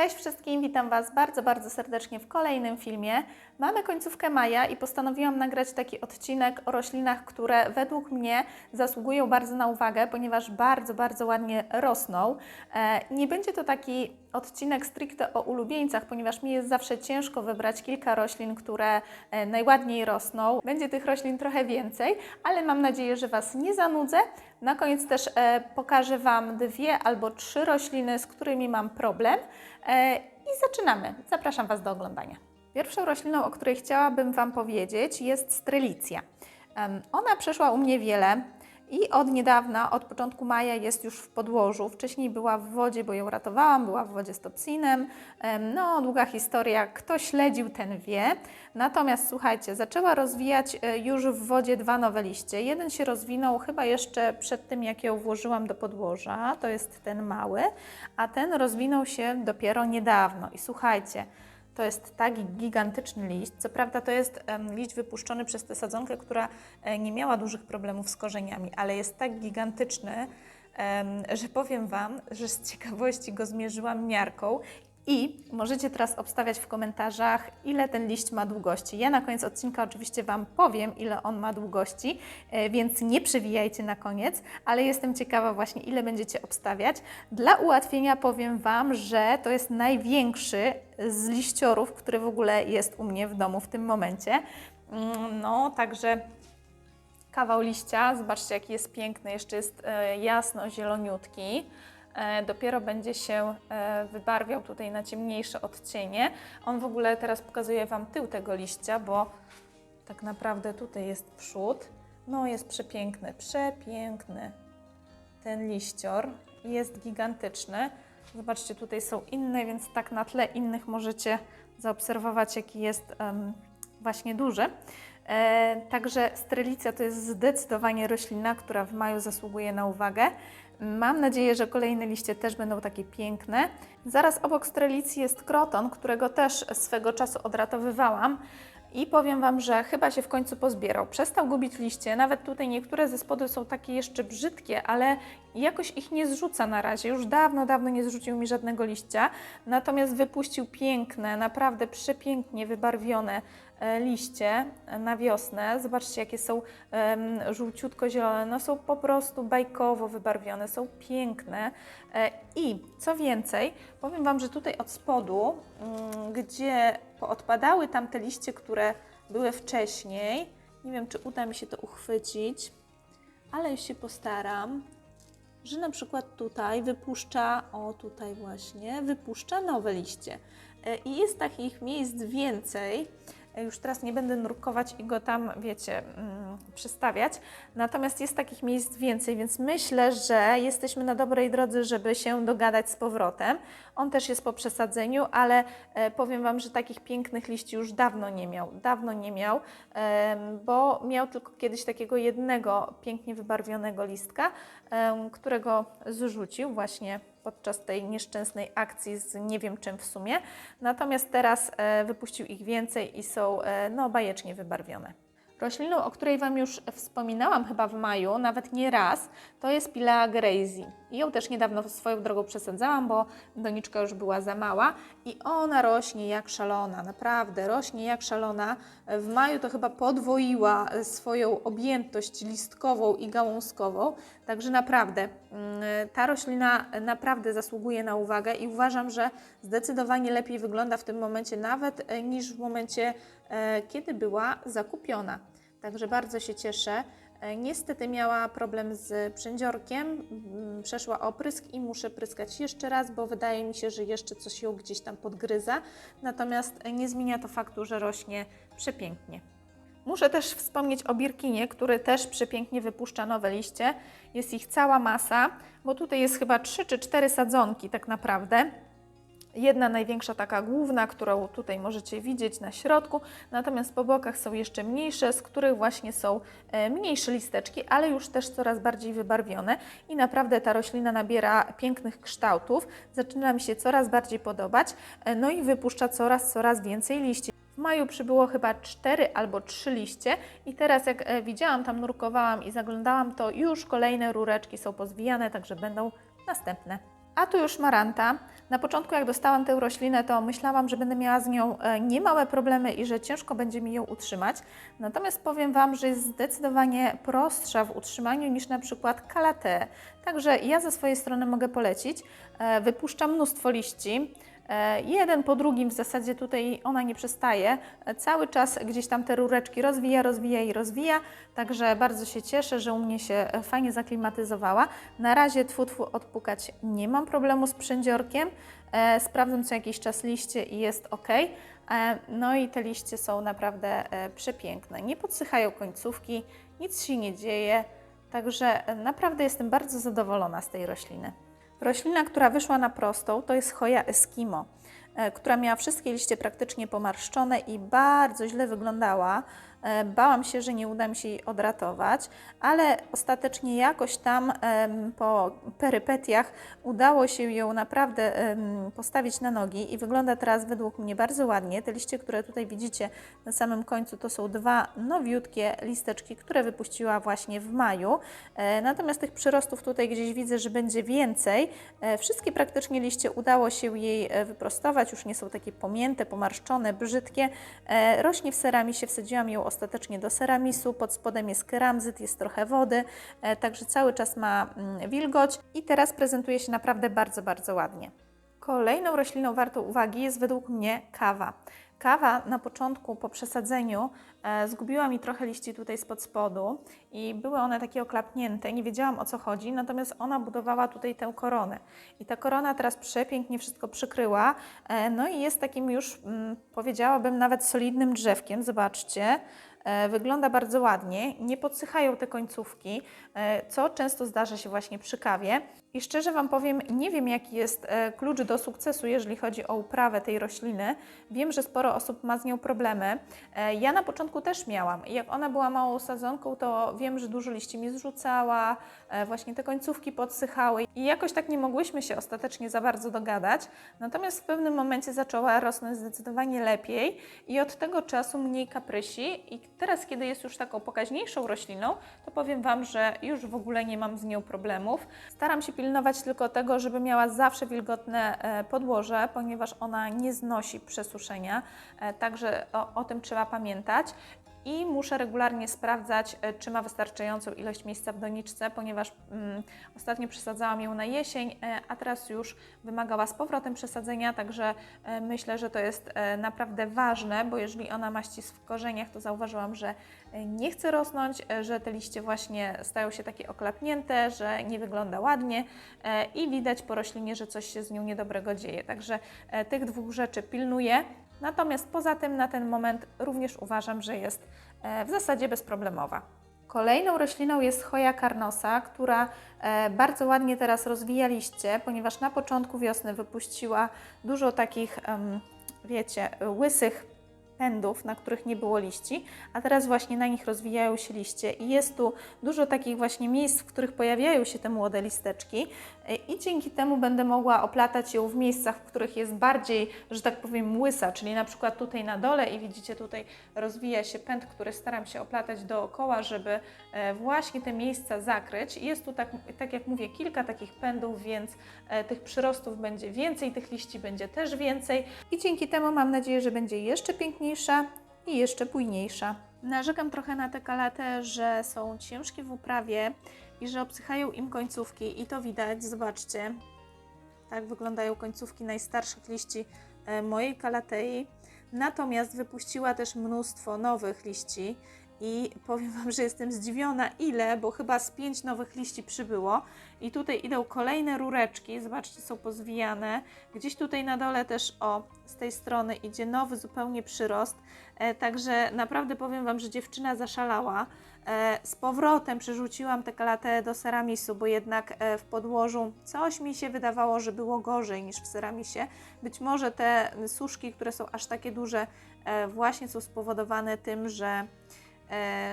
Cześć wszystkim, witam Was bardzo, bardzo serdecznie w kolejnym filmie. Mamy końcówkę maja i postanowiłam nagrać taki odcinek o roślinach, które według mnie zasługują bardzo na uwagę, ponieważ bardzo, bardzo ładnie rosną. E, Nie będzie to taki odcinek stricte o ulubieńcach, ponieważ mi jest zawsze ciężko wybrać kilka roślin, które e, najładniej rosną. Będzie tych roślin trochę więcej, ale mam nadzieję, że Was nie zanudzę. Na koniec też e, pokażę Wam dwie albo trzy rośliny, z którymi mam problem. E, I zaczynamy. Zapraszam Was do oglądania. Pierwszą rośliną, o której chciałabym Wam powiedzieć, jest strelicja. Ona przeszła u mnie wiele i od niedawna, od początku maja jest już w podłożu. Wcześniej była w wodzie, bo ją ratowałam, była w wodzie z topsinem. Em, No, długa historia, kto śledził, ten wie. Natomiast słuchajcie, zaczęła rozwijać e, już w wodzie dwa nowe liście. Jeden się rozwinął chyba jeszcze przed tym, jak ją włożyłam do podłoża, to jest ten mały, a ten rozwinął się dopiero niedawno. I słuchajcie, to jest taki gigantyczny liść. Co prawda to jest liść wypuszczony przez tę sadzonkę, która e, nie miała dużych problemów z korzeniami, ale jest tak gigantyczny, że powiem Wam, że z ciekawości go zmierzyłam miarką i możecie teraz obstawiać w komentarzach, ile ten liść ma długości. Ja na koniec odcinka oczywiście Wam powiem, ile on ma długości, e, więc nie przewijajcie na koniec, ale jestem ciekawa właśnie, ile będziecie obstawiać. Dla ułatwienia powiem Wam, że to jest największy z liściorów, który w ogóle jest u mnie w domu w tym momencie. Mm, No, także kawał liścia, zobaczcie jaki jest piękny, jeszcze jest e, jasno zieloniutki. E, dopiero będzie się e, wybarwiał tutaj na ciemniejsze odcienie. On w ogóle teraz pokazuje Wam tył tego liścia, bo tak naprawdę tutaj jest przód. No jest przepiękny, przepiękny ten liścior. Jest gigantyczny. Zobaczcie, tutaj są inne, więc tak na tle innych możecie zaobserwować, jaki jest em, właśnie duży. E, także strelicja to jest zdecydowanie roślina, która w maju zasługuje na uwagę. Mam nadzieję, że kolejne liście też będą takie piękne. Zaraz obok strelicji jest kroton, którego też swego czasu odratowywałam. I powiem Wam, że chyba się w końcu pozbierał. Przestał gubić liście, nawet tutaj niektóre ze spodu są takie jeszcze brzydkie, ale jakoś ich nie zrzuca na razie. Już dawno, dawno nie zrzucił mi żadnego liścia. Natomiast wypuścił piękne, naprawdę przepięknie wybarwione liście na wiosnę. Zobaczcie, jakie są żółciutko-zielone. No są po prostu bajkowo wybarwione, są piękne. E, I co więcej, powiem Wam, że tutaj od spodu, mm, gdzie poodpadały tam te liście, które były wcześniej, nie wiem, czy uda mi się to uchwycić, ale już się postaram, że na przykład tutaj wypuszcza, o tutaj właśnie, wypuszcza nowe liście. E, I jest takich miejsc więcej. E, Już teraz nie będę nurkować i go tam, wiecie, mm, przystawiać. Natomiast jest takich miejsc więcej, więc myślę, że jesteśmy na dobrej drodze, żeby się dogadać z powrotem. On też jest po przesadzeniu, ale e, powiem Wam, że takich pięknych liści już dawno nie miał. Dawno nie miał, bo miał tylko kiedyś takiego jednego pięknie wybarwionego listka, którego zrzucił właśnie podczas tej nieszczęsnej akcji z nie wiem czym w sumie. Natomiast teraz e, wypuścił ich więcej i są e, no, bajecznie wybarwione. Rośliną, o której Wam już wspominałam chyba w maju, nawet nie raz, to jest Pilea Grazy. I ją też niedawno swoją drogą przesadzałam, bo doniczka już była za mała i ona rośnie jak szalona, naprawdę rośnie jak szalona. W maju to chyba podwoiła swoją objętość listkową i gałązkową, także naprawdę mm, ta roślina naprawdę zasługuje na uwagę i uważam, że zdecydowanie lepiej wygląda w tym momencie nawet e, niż w momencie, e, kiedy była zakupiona. Także bardzo się cieszę. E, Niestety miała problem z przędziorkiem, mm, przeszła oprysk i muszę pryskać jeszcze raz, bo wydaje mi się, że jeszcze coś ją gdzieś tam podgryza. Natomiast e, nie zmienia to faktu, że rośnie przepięknie. Muszę też wspomnieć o Birkinie, który też przepięknie wypuszcza nowe liście. Jest ich cała masa, bo tutaj jest chyba 3 czy 4 sadzonki tak naprawdę. Jedna największa, taka główna, którą tutaj możecie widzieć na środku, natomiast po bokach są jeszcze mniejsze, z których właśnie są e, mniejsze listeczki, ale już też coraz bardziej wybarwione i naprawdę ta roślina nabiera pięknych kształtów, zaczyna mi się coraz bardziej podobać, e, no i wypuszcza coraz, coraz więcej liści. W maju przybyło chyba 4 albo 3 liście i teraz jak e, widziałam, tam nurkowałam i zaglądałam, to już kolejne rureczki są pozwijane, także będą następne. A tu już maranta. Na początku, jak dostałam tę roślinę, to myślałam, że będę miała z nią e, niemałe problemy i że ciężko będzie mi ją utrzymać. Natomiast powiem Wam, że jest zdecydowanie prostsza w utrzymaniu niż na przykład kalate. Także ja ze swojej strony mogę polecić. E, Wypuszcza mnóstwo liści. E, Jeden po drugim w zasadzie tutaj ona nie przestaje. E, Cały czas gdzieś tam te rureczki rozwija, rozwija i rozwija. Także bardzo się cieszę, że u mnie się e, fajnie zaklimatyzowała. Na razie tfu, tfu odpukać nie mam problemu z przędziorkiem. Sprawdzam co jakiś czas liście i jest ok. No i te liście są naprawdę przepiękne. Nie podsychają końcówki, nic się nie dzieje. Także naprawdę jestem bardzo zadowolona z tej rośliny. Roślina, która wyszła na prostą, to jest choja Eskimo, e, która miała wszystkie liście praktycznie pomarszczone i bardzo źle wyglądała. E, Bałam się, że nie uda mi się jej odratować, ale ostatecznie jakoś tam po perypetiach udało się ją naprawdę postawić na nogi i wygląda teraz według mnie bardzo ładnie. Te liście, które tutaj widzicie na samym końcu, to są dwa nowiutkie listeczki, które wypuściła właśnie w maju. E, Natomiast tych przyrostów tutaj gdzieś widzę, że będzie więcej. E, Wszystkie praktycznie liście udało się jej wyprostować, już nie są takie pomięte, pomarszczone, brzydkie. Rośnie w ceramisie, wsadziłam ją ostatecznie do ceramisu, pod spodem jest keramzyt, jest trochę wody, e, także cały czas ma mm, wilgoć i teraz prezentuje się naprawdę bardzo, bardzo ładnie. Kolejną rośliną wartą uwagi jest według mnie kawa. Kawa na początku po przesadzeniu e, zgubiła mi trochę liści tutaj spod spodu i były one takie oklapnięte, nie wiedziałam o co chodzi, natomiast ona budowała tutaj tę koronę. I ta korona teraz przepięknie wszystko przykryła, e, no i jest takim już, mm, powiedziałabym, nawet solidnym drzewkiem. Zobaczcie. E, Wygląda bardzo ładnie, nie podsychają te końcówki, e, co często zdarza się właśnie przy kawie. I szczerze Wam powiem, nie wiem jaki jest e, klucz do sukcesu, jeżeli chodzi o uprawę tej rośliny. Wiem, że sporo osób ma z nią problemy. E, Ja na początku też miałam. Jak ona była małą sadzonką, to wiem, że dużo liści mi zrzucała, e, właśnie te końcówki podsychały i jakoś tak nie mogłyśmy się ostatecznie za bardzo dogadać. Natomiast w pewnym momencie zaczęła rosnąć zdecydowanie lepiej i od tego czasu mniej kaprysi i teraz, kiedy jest już taką pokaźniejszą rośliną, to powiem Wam, że już w ogóle nie mam z nią problemów. Staram się pilnować tylko tego, żeby miała zawsze wilgotne e, podłoże, ponieważ ona nie znosi przesuszenia, e, także o, o tym trzeba pamiętać. I muszę regularnie sprawdzać, e, czy ma wystarczającą ilość miejsca w doniczce, ponieważ mm, ostatnio przesadzałam ją na jesień, e, a teraz już wymagała z powrotem przesadzenia, także e, myślę, że to jest naprawdę ważne, bo jeżeli ona ma ścisk w korzeniach, to zauważyłam, że nie chce rosnąć, że te liście właśnie stają się takie oklapnięte, że nie wygląda ładnie i widać po roślinie, że coś się z nią niedobrego dzieje. Także tych dwóch rzeczy pilnuję. Natomiast poza tym na ten moment również uważam, że jest e, w zasadzie bezproblemowa. Kolejną rośliną jest choja carnosa, która e, bardzo ładnie teraz rozwija liście, ponieważ na początku wiosny wypuściła dużo takich, wiecie, łysych pędów, na których nie było liści, a teraz właśnie na nich rozwijają się liście. I jest tu dużo takich właśnie miejsc, w których pojawiają się te młode listeczki e, i dzięki temu będę mogła oplatać ją w miejscach, w których jest bardziej, że tak powiem, łysa, czyli na przykład tutaj na dole i widzicie tutaj rozwija się pęd, który staram się oplatać dookoła, żeby e, właśnie te miejsca zakryć. Jest tu, tak, tak jak mówię, kilka takich pędów, więc e, tych przyrostów będzie więcej, tych liści będzie też więcej. I dzięki temu mam nadzieję, że będzie jeszcze i jeszcze bujniejsza. Narzekam trochę na te kalate, że są ciężkie w uprawie i że obsychają im końcówki i to widać, zobaczcie. Tak wyglądają końcówki najstarszych liści e, mojej kalatei. Natomiast wypuściła też mnóstwo nowych liści i powiem Wam, że jestem zdziwiona ile, bo chyba z pięć nowych liści przybyło i tutaj idą kolejne rureczki, zobaczcie, są pozwijane. Gdzieś tutaj na dole też, o, z tej strony idzie nowy zupełnie przyrost, e, także naprawdę powiem Wam, że dziewczyna zaszalała. E, z powrotem przerzuciłam tę kalatę do ceramisu, bo jednak e, w podłożu coś mi się wydawało, że było gorzej niż w ceramisie. Być może te suszki, które są aż takie duże, e, właśnie są spowodowane tym, że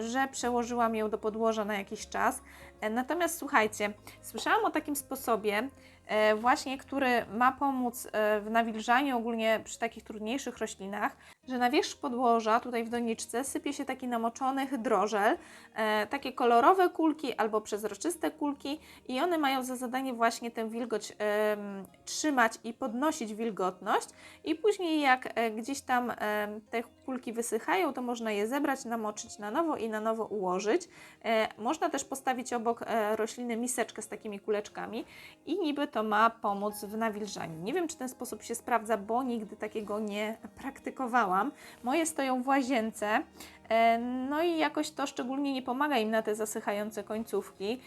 że przełożyłam ją do podłoża na jakiś czas. E, Natomiast słuchajcie, słyszałam o takim sposobie, e, właśnie, który ma pomóc e, w nawilżaniu ogólnie przy takich trudniejszych roślinach, że na wierzch podłoża, tutaj w doniczce, sypie się taki namoczony hydrożel, e, takie kolorowe kulki albo przezroczyste kulki i one mają za zadanie właśnie tę wilgoć em, trzymać i podnosić wilgotność i później jak e, gdzieś tam em, te kulki wysychają, to można je zebrać, namoczyć na nowo i na nowo ułożyć. E, można też postawić obok e, rośliny miseczkę z takimi kuleczkami i niby to ma pomóc w nawilżaniu. Nie wiem, czy ten sposób się sprawdza, bo nigdy takiego nie praktykowałam. Moje stoją w łazience, e, no i jakoś to szczególnie nie pomaga im na te zasychające końcówki.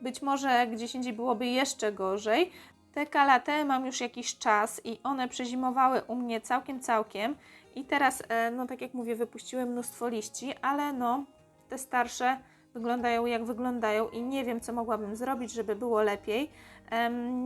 Być może gdzieś indziej byłoby jeszcze gorzej. Te kalate mam już jakiś czas i one przezimowały u mnie całkiem, całkiem. I teraz, e, no tak jak mówię, wypuściły mnóstwo liści, ale no te starsze wyglądają jak wyglądają i nie wiem, co mogłabym zrobić, żeby było lepiej.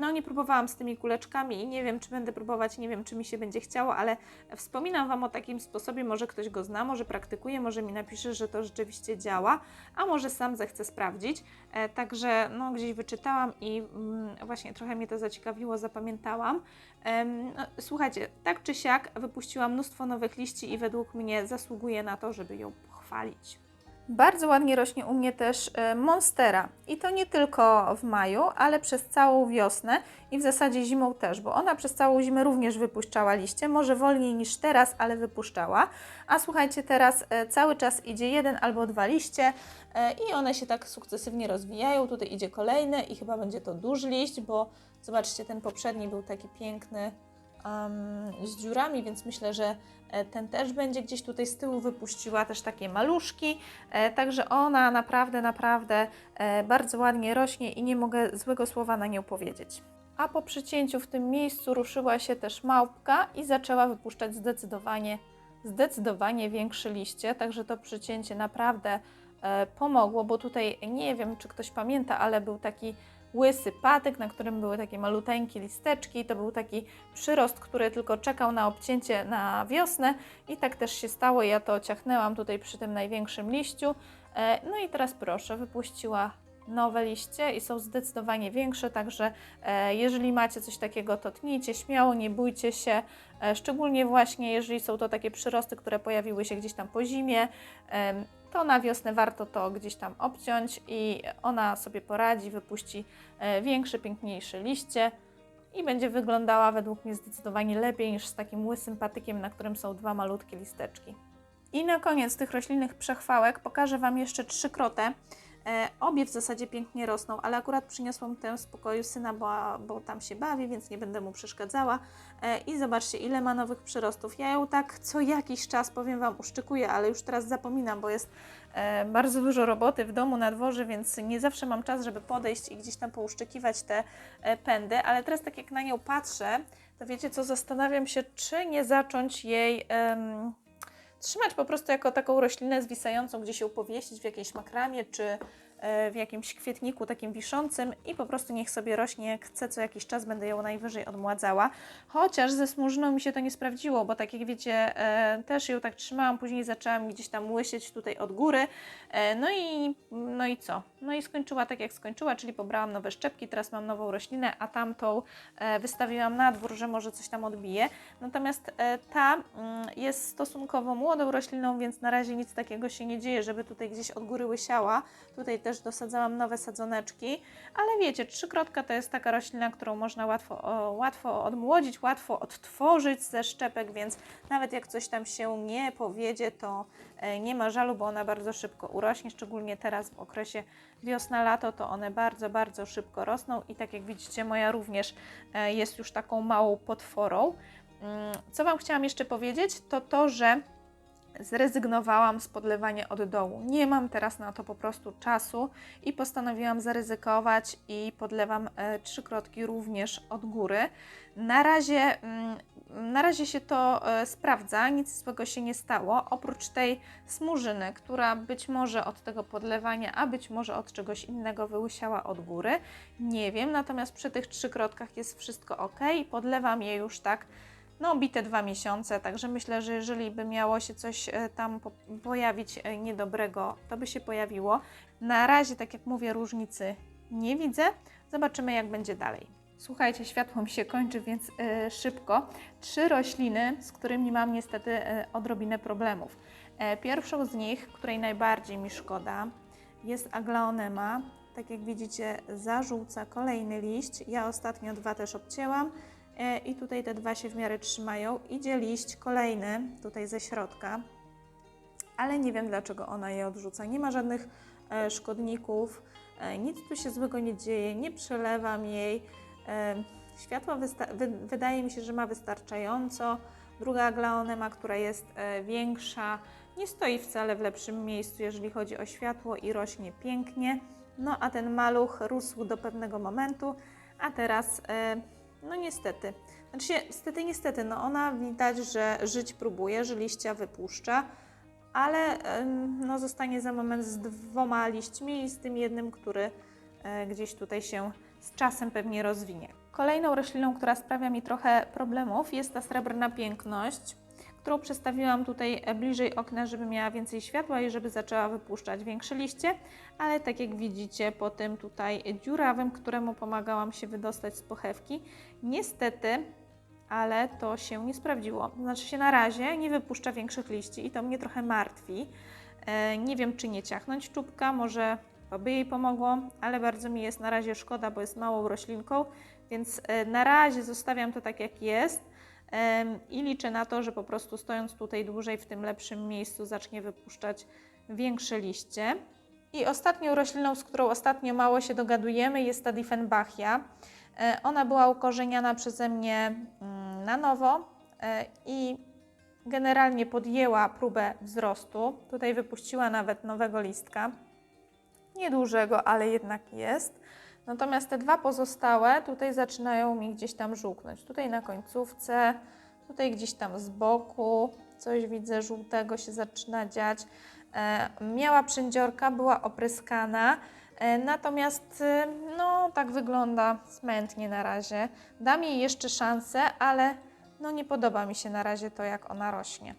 No, nie próbowałam z tymi kuleczkami i nie wiem, czy będę próbować, nie wiem, czy mi się będzie chciało, ale wspominam Wam o takim sposobie. Może ktoś go zna, może praktykuje, może mi napisze, że to rzeczywiście działa, a może sam zechce sprawdzić. E, Także, no, gdzieś wyczytałam i mm, właśnie trochę mnie to zaciekawiło, zapamiętałam. No, słuchajcie, tak czy siak wypuściła mnóstwo nowych liści i według mnie zasługuje na to, żeby ją pochwalić. Bardzo ładnie rośnie u mnie też e, monstera i to nie tylko w maju, ale przez całą wiosnę i w zasadzie zimą też, bo ona przez całą zimę również wypuszczała liście, może wolniej niż teraz, ale wypuszczała. A słuchajcie, teraz e, cały czas idzie jeden albo dwa liście e, i one się tak sukcesywnie rozwijają. Tutaj idzie kolejny i chyba będzie to duży liść, bo zobaczcie, ten poprzedni był taki piękny, um, z dziurami, więc myślę, że ten też będzie gdzieś tutaj z tyłu wypuściła też takie maluszki. E, także ona naprawdę, naprawdę e, bardzo ładnie rośnie i nie mogę złego słowa na nią powiedzieć. A po przycięciu w tym miejscu ruszyła się też małpka i zaczęła wypuszczać zdecydowanie, zdecydowanie większe liście, także to przycięcie naprawdę e, pomogło, bo tutaj nie wiem, czy ktoś pamięta, ale był taki łysy patyk, na którym były takie maluteńkie listeczki. To był taki przyrost, który tylko czekał na obcięcie na wiosnę i tak też się stało. Ja to ciachnęłam tutaj przy tym największym liściu. E, No i teraz proszę, wypuściła nowe liście i są zdecydowanie większe, także e, jeżeli macie coś takiego, to tnijcie śmiało, nie bójcie się, e, szczególnie właśnie jeżeli są to takie przyrosty, które pojawiły się gdzieś tam po zimie, to na wiosnę warto to gdzieś tam obciąć i ona sobie poradzi, wypuści e, większe, piękniejsze liście i będzie wyglądała według mnie zdecydowanie lepiej niż z takim łysym patykiem, na którym są dwa malutkie listeczki. I na koniec tych roślinnych przechwałek pokażę Wam jeszcze trzy krotę. E, obie w zasadzie pięknie rosną, ale akurat przyniosłam tę z pokoju syna, bo, bo tam się bawi, więc nie będę mu przeszkadzała. E, I zobaczcie, ile ma nowych przyrostów. Ja ją tak co jakiś czas, powiem Wam, uszczykuję, ale już teraz zapominam, bo jest e, bardzo dużo roboty w domu, na dworze, więc nie zawsze mam czas, żeby podejść i gdzieś tam pouszczykiwać te pędy, ale teraz tak jak na nią patrzę, to wiecie co, zastanawiam się, czy nie zacząć jej... trzymać po prostu jako taką roślinę zwisającą, gdzieś ją powiesić w jakiejś makramie czy w jakimś kwietniku takim wiszącym i po prostu niech sobie rośnie jak chce, co jakiś czas będę ją najwyżej odmładzała. Chociaż ze smużyną mi się to nie sprawdziło, bo tak jak wiecie, e, też ją tak trzymałam, później zaczęłam gdzieś tam łysieć tutaj od góry. E, no i no i co? No i skończyła tak jak skończyła, czyli pobrałam nowe szczepki, teraz mam nową roślinę, a tamtą e, wystawiłam na dwór, że może coś tam odbije. Natomiast e, ta mm, jest stosunkowo młodą rośliną, więc na razie nic takiego się nie dzieje, żeby tutaj gdzieś od góry łysiała. Tutaj też dosadzałam nowe sadzoneczki, ale wiecie, trzykrotka to jest taka roślina, którą można łatwo, łatwo odmłodzić, łatwo odtworzyć ze szczepek, więc nawet jak coś tam się nie powiedzie, to e, nie ma żalu, bo ona bardzo szybko urośnie, szczególnie teraz w okresie wiosna-lato, to one bardzo, bardzo szybko rosną i tak jak widzicie, moja również e, jest już taką małą potworą. Mm, Co Wam chciałam jeszcze powiedzieć, to to, że zrezygnowałam z podlewania od dołu. Nie mam teraz na to po prostu czasu i postanowiłam zaryzykować i podlewam e, trzykrotki również od góry. Na razie, mm, na razie się to e, sprawdza, nic złego się nie stało, oprócz tej smurzyny, która być może od tego podlewania, a być może od czegoś innego wyłysiała od góry. Nie wiem, natomiast przy tych trzykrotkach jest wszystko ok. Podlewam je już tak no, bite dwa miesiące, także myślę, że jeżeli by miało się coś e, tam po- pojawić e, niedobrego, to by się pojawiło. Na razie, tak jak mówię, różnicy nie widzę, Zobaczymy, jak będzie dalej. Słuchajcie, światło mi się kończy, więc e, szybko. Trzy rośliny, z którymi mam niestety e, odrobinę problemów. E, pierwszą z nich, której najbardziej mi szkoda, jest aglaonema. Tak jak widzicie, zarzuca kolejny liść. Ja ostatnio dwa też obcięłam i tutaj te dwa się w miarę trzymają. Idzie liść kolejny, tutaj ze środka, ale nie wiem dlaczego ona je odrzuca. Nie ma żadnych e, szkodników, e, nic tu się złego nie dzieje, nie przelewam jej. E, Światła wy- wydaje mi się, że ma wystarczająco. Druga aglaonema, która jest e, większa, nie stoi wcale w lepszym miejscu, jeżeli chodzi o światło i rośnie pięknie. No a ten maluch rósł do pewnego momentu, a teraz, e, no niestety, znaczy niestety, niestety, no ona widać, że żyć próbuje, że liścia wypuszcza, ale no, zostanie za moment z dwoma liśćmi i z tym jednym, który e, gdzieś tutaj się z czasem pewnie rozwinie. Kolejną rośliną, która sprawia mi trochę problemów, jest ta srebrna piękność, którą przestawiłam tutaj e, bliżej okna, żeby miała więcej światła i żeby zaczęła wypuszczać większe liście, ale tak jak widzicie po tym tutaj dziurawym, któremu pomagałam się wydostać z pochewki, niestety ale to się nie sprawdziło. Znaczy się na razie nie wypuszcza większych liści i to mnie trochę martwi. E, nie wiem, czy nie ciachnąć czubka, może to by jej pomogło, ale bardzo mi jest na razie szkoda, bo jest małą roślinką, więc e, na razie zostawiam to tak, jak jest i liczę na to, że po prostu stojąc tutaj dłużej w tym lepszym miejscu zacznie wypuszczać większe liście. I ostatnią rośliną, z którą ostatnio mało się dogadujemy, jest ta Diefenbachia. E, Ona była ukorzeniana przeze mnie mm, na nowo e, i generalnie podjęła próbę wzrostu. Tutaj wypuściła nawet nowego listka. Niedużego, ale jednak jest. Natomiast te dwa pozostałe tutaj zaczynają mi gdzieś tam żółknąć. Tutaj na końcówce, tutaj gdzieś tam z boku, coś widzę żółtego się zaczyna dziać. E, miała przędziorka, była opryskana, e, natomiast e, no tak wygląda smętnie na razie. Dam jej jeszcze szansę, ale no nie podoba mi się na razie to, jak ona rośnie.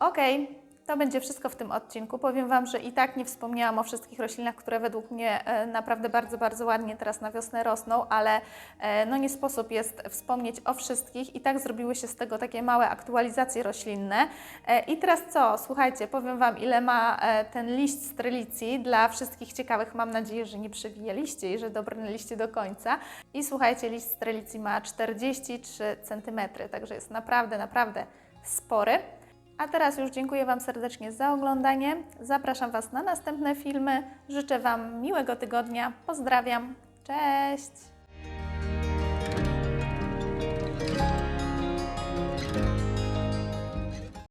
Okej, to będzie wszystko w tym odcinku. Powiem Wam, że i tak nie wspomniałam o wszystkich roślinach, które według mnie e, naprawdę bardzo, bardzo ładnie teraz na wiosnę rosną, ale e, no nie sposób jest wspomnieć o wszystkich i tak zrobiły się z tego takie małe aktualizacje roślinne. E, I teraz co? Słuchajcie, powiem Wam, ile ma ten liść strelicji dla wszystkich ciekawych. Mam nadzieję, że nie przewije liście i że dobrnęliście do końca. I słuchajcie, liść strelicji ma 43 cm, także jest naprawdę, naprawdę spory. A teraz już dziękuję Wam serdecznie za oglądanie. Zapraszam Was na następne filmy. Życzę Wam miłego tygodnia. Pozdrawiam. Cześć!